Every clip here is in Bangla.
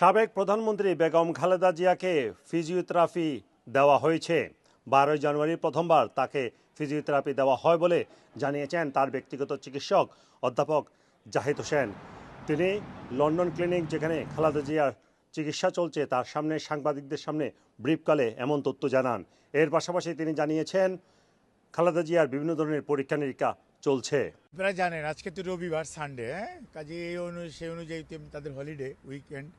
সাবেক প্রধানমন্ত্রী বেগম খালেদা জিয়াকে ফিজিওথেরাপি দেওয়া হয়েছে। বারোই জানুয়ারি প্রথমবার তাকে ফিজিওথেরাপি দেওয়া হয় বলে জানিয়েছেন তার ব্যক্তিগত চিকিৎসক অধ্যাপক জাহিদ হোসেন। তিনি লন্ডন ক্লিনিক যেখানে খালেদা জিয়ার চিকিৎসা চলছে, তার সামনে সাংবাদিকদের সামনে ব্রিফকালে এমন তথ্য জানান। এর পাশাপাশি তিনি জানিয়েছেন, খালেদা জিয়ার বিভিন্ন ধরনের পরীক্ষা নিরীক্ষা চলছে। আপনারা জানেন, আজকে তো রবিবার সানডে হ্যাঁ? কাজে এই অনু, সেই অনুযায়ী তাদের হলিডে উইকেন্ড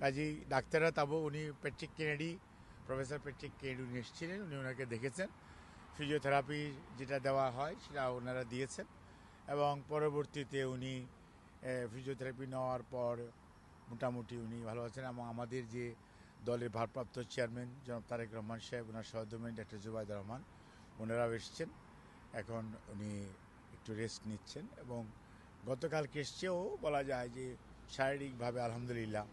কাজেই ডাক্তাররা তাবো উনি Patrick Kennedy professor Patrick Kennedy উনি এসেছিলেন, উনি ওনাকে দেখেছেন। ফিজিওথেরাপি যেটা দেওয়া হয় সেটা ওনারা দিয়েছেন এবং পরবর্তীতে উনি ফিজিওথেরাপি নেওয়ার পর মোটামুটি উনি ভালো আছেন এবং আমাদের যে দলের ভারপ্রাপ্ত চেয়ারম্যান জনাব তারেক রহমান সাহেব ওনার সহধর্মী ডাক্তার জুবাইদ রহমান, ওনারাও এসছেন। এখন উনি একটু রেস্ট নিচ্ছেন এবং গতকালকে এসছেও বলা যায় যে শারীরিকভাবে আলহামদুলিল্লাহ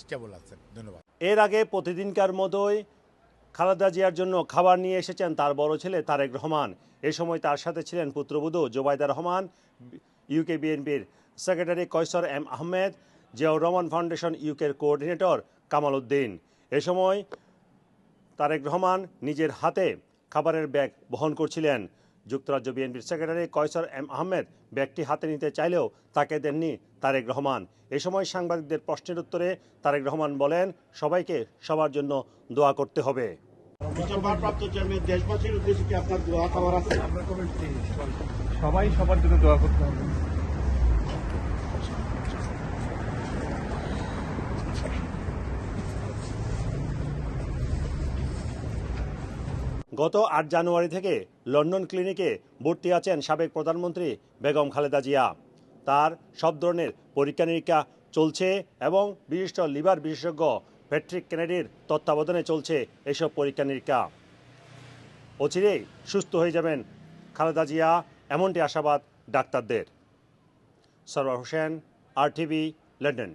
স্টেবল আছেন, ধন্যবাদ। এর আগে প্রতিদিনকার মতোই খালেদা জিয়ার জন্য খাবার নিয়ে এসেছেন তার বড় ছেলে তারেক রহমান। এ সময় তার সাথে ছিলেন পুত্রবধূ জোবাইদা রহমান, ইউকে বিএনপির secretary Kaysar M Ahmed, Ziaur Rahman foundation ইউকের কোঅর্ডিনেটর কামাল উদ্দিন। এ সময় তারেক রহমান নিজের হাতে খাবারের ব্যাগ বহন করছিলেন। যুক্তরাজ্য বিএনপির সেক্রেটারি কয়সর এম আহমেদ ব্যাগটি হাতে নিতে চাইলেও তাকে দেননি তারেক রহমান। এ সময় সাংবাদিকদের প্রশ্নের উত্তরে তারেক রহমান বলেন সবাইকে সবার জন্য দোয়া করতে হবে। দেশবাসীর উদ্দেশ্যে আপনার দোয়া আছে? সবাই সবার জন্য দোয়া করতে হবে। গত আট জানুয়ারি থেকে লন্ডন ক্লিনিকে ভর্তি আছেন সাবেক প্রধানমন্ত্রী বেগম খালেদা জিয়া। তার সব ধরনের পরীক্ষা নিরীক্ষা চলছে এবং বিশিষ্ট লিভার বিশেষজ্ঞ প্যাট্রিক কেনেডির তত্ত্বাবধানে চলছে এসব পরীক্ষা নিরীক্ষা। অচিরেই সুস্থ হয়ে যাবেন খালেদা জিয়া, এমনটি আশাবাদ ডাক্তারদের। Sarwar Hossain, R TV London.